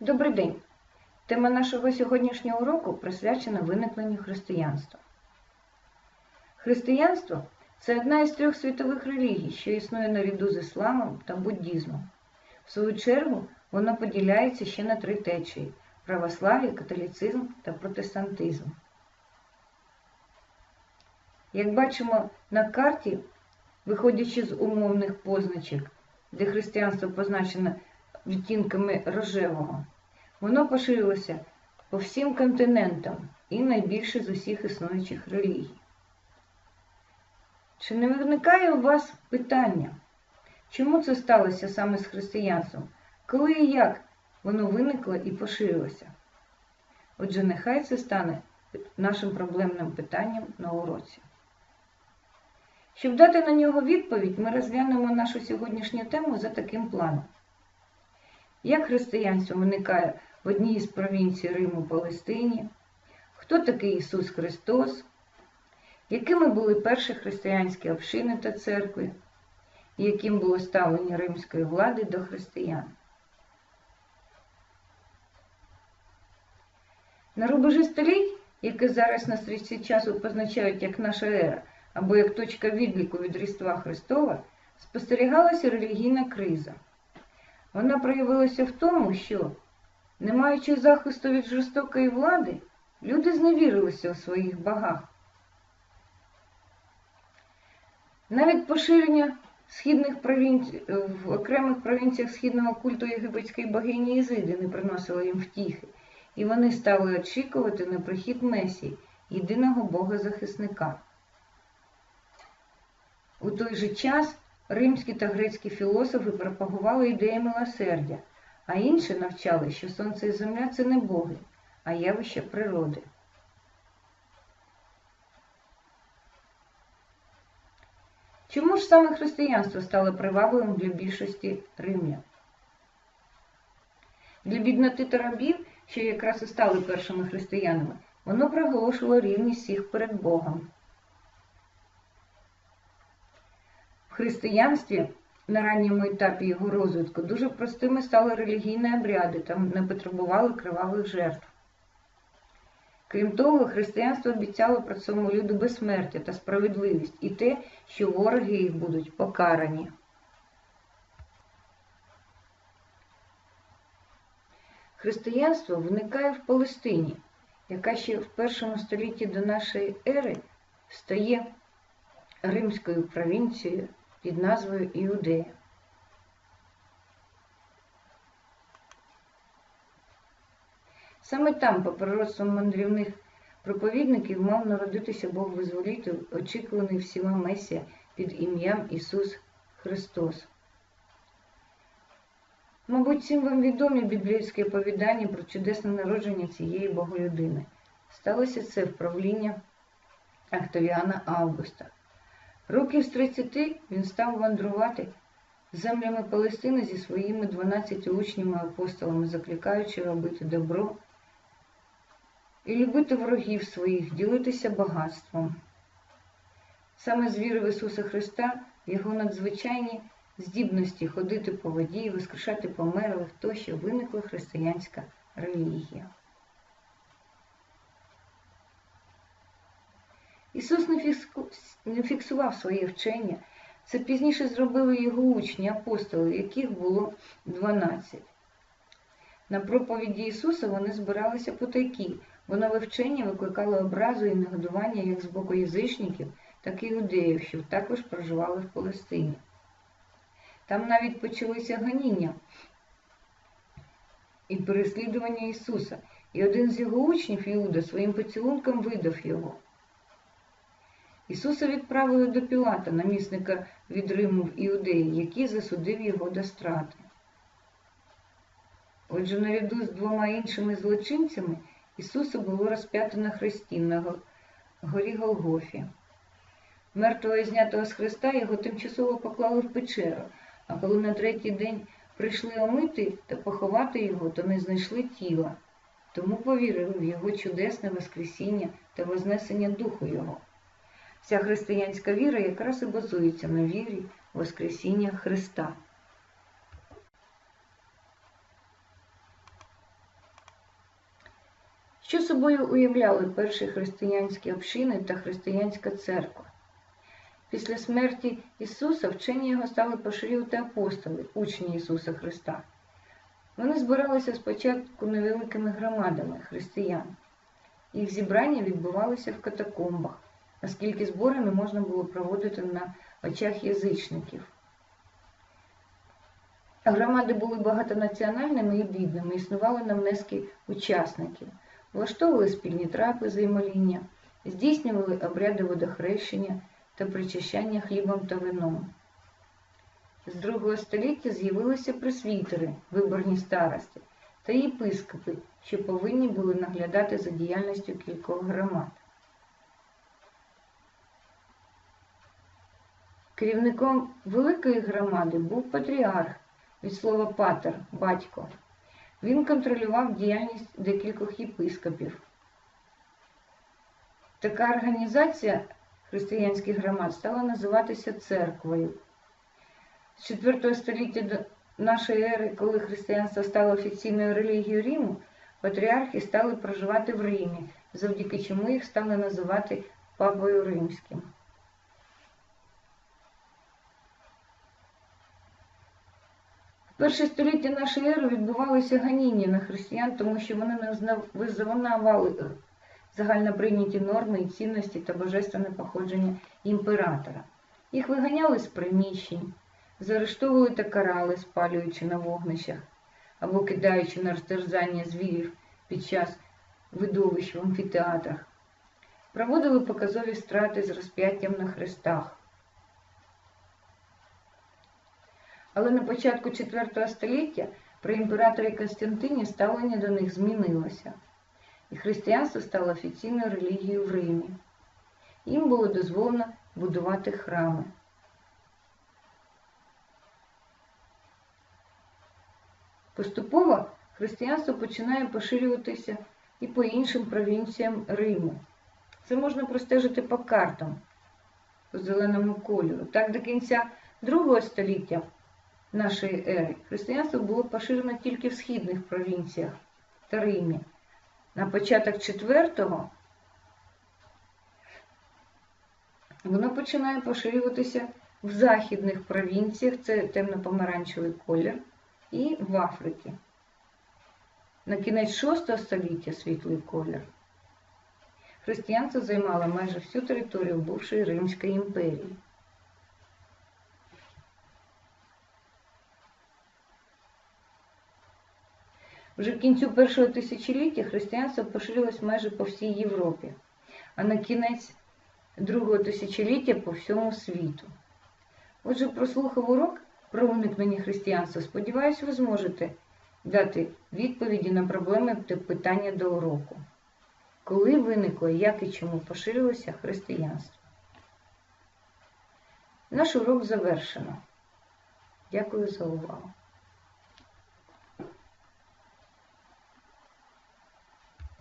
Добрий день! Тема нашого сьогоднішнього уроку присвячена виникненню християнства. Християнство це одна із трьох світових релігій, що існує наряду з ісламом та буддізмом. В свою чергу воно поділяється ще на три течії православ'я, католіцизм та протестантизм. Як бачимо на карті, виходячи з умовних позначок, де християнство позначено відтінками рожевого, воно поширилося по всім континентам і найбільше з усіх існуючих релігій. Чи не виникає у вас питання, чому це сталося саме з християнством? Коли і як воно виникло і поширилося? Отже, нехай це стане нашим проблемним питанням на уроці. Щоб дати на нього відповідь, ми розглянемо нашу сьогоднішню тему за таким планом. Як християнство виникає в одній із провінцій Риму Палестині? Хто такий Ісус Христос? Якими були перші християнські общини та церкви? І яким було ставлення римської влади до християн? На рубежі століть, яке зараз на стрічці часу позначають як наша ера, або як точка відліку від Різдва Христова, спостерігалася релігійна криза. Вона проявилася в тому, що, не маючи захисту від жорстокої влади, люди зневірилися у своїх богах. Навіть поширення східних провінцій, в окремих провінціях східного культу єгипетської богині Ізиди не приносило їм втіхи, і вони стали очікувати на прихід Месії, єдиного Бога-захисника. У той же час римські та грецькі філософи пропагували ідеї милосердя, а інші навчали, що сонце і земля це не боги, а явище природи. Чому ж саме християнство стало привабливим для більшості римлян? Для бідноти та рабів, що якраз і стали першими християнами, воно проголошувало рівність всіх перед Богом. В християнстві на ранньому етапі його розвитку дуже простими стали релігійні обряди, там не потребували кривавих жертв. Крім того, християнство обіцяло про цьому люду безсмертя та справедливість і те, що вороги їх будуть покарані. Християнство виникає в Палестині, яка ще в першому столітті до нашої ери стає римською провінцією під назвою Іудея. Саме там, по пророцтвам мандрівних проповідників, мав народитися Бог визволитель, очікуваний всіма Месія під ім'ям Ісус Христос. Мабуть, всім вам відомі біблійські оповідання про чудесне народження цієї боголюдини. Сталося це в правління Актовіана Августа. Років з 30 він став мандрувати землями Палестини зі своїми 12 учнями апостолами, закликаючи робити добро і любити ворогів своїх, ділитися багатством. Саме з віри в Ісуса Христа, Його надзвичайні здібності ходити по воді, воскрешати померлих, тощо виникла християнська релігія. Ісус не фіксував своє вчення, це пізніше зробили його учні, апостоли, яких було 12. На проповіді Ісуса вони збиралися потайки, бо нове вчення викликало образу і нагодування як з боку язичників, так і іудеїв, що також проживали в Палестині. Там навіть почалися гоніння і переслідування Ісуса, і один з його учнів, Іуда, своїм поцілунком видав його. Ісуса відправили до Пілата, намісника від Риму в Іудеї, який засудив його до страти. Отже, наряду з двома іншими злочинцями Ісуса було розп'ято на хресті на горі Голгофі. Мертвого і знятого з хреста його тимчасово поклали в печеру, а коли на третій день прийшли омити та поховати його, то не знайшли тіла, тому повірили в його чудесне Воскресіння та Вознесення Духу Його. Вся християнська віра якраз і базується на вірі Воскресіння Христа. Що собою уявляли перші християнські общини та християнська церква? Після смерті Ісуса вчені його стали поширювати апостоли, учні Ісуса Христа. Вони збиралися спочатку невеликими громадами християн. Їх зібрання відбувалися в катакомбах, оскільки збори не можна було проводити на очах язичників. Громади були багатонаціональними і бідними, існували на внески учасників, влаштовували спільні трапези і моління, здійснювали обряди водохрещення та причащання хлібом та вином. З другого століття з'явилися пресвітери, виборні старости та єпископи, що повинні були наглядати за діяльністю кількох громад. Керівником великої громади був патріарх від слова патер батько. Він контролював діяльність декількох єпископів. Така організація християнських громад стала називатися церквою. З 4 століття до нашої ери, коли християнство стало офіційною релігією Риму, патріархи стали проживати в Римі, завдяки чому їх стали називати Папою Римським. Перше століття нашої ери відбувалися ганіння на християн, тому що вони не визнавали загально прийняті норми і цінності та божественне походження імператора. Їх виганяли з приміщень, заарештовували та карали, спалюючи на вогнищах або кидаючи на розтерзання звірів під час видовищ в амфітеатрах. Проводили показові страти з розп'яттям на хрестах. Але на початку IV століття при імператорі Константині ставлення до них змінилося, і християнство стало офіційною релігією в Римі. Їм було дозволено будувати храми. Поступово християнство починає поширюватися і по іншим провінціям Риму. Це можна простежити по картам по зеленому кольору. Так до кінця другого століття нашої ери християнство було поширено тільки в східних провінціях та Римі. На початок IV воно починає поширюватися в західних провінціях, це темно-помаранчевий колір, і в Африці. На кінець VI століття світлий колір. Християнство займало майже всю територію бувшої Римської імперії. Вже в кінцю першого тисячоліття християнство поширилось майже по всій Європі, а на кінець другого тисячоліття по всьому світу. Отже, прослухав урок про уникнення християнства. Сподіваюсь, ви зможете дати відповіді на проблеми та питання до уроку. Коли виникло, як і чому поширилося християнство? Наш урок завершено. Дякую за увагу.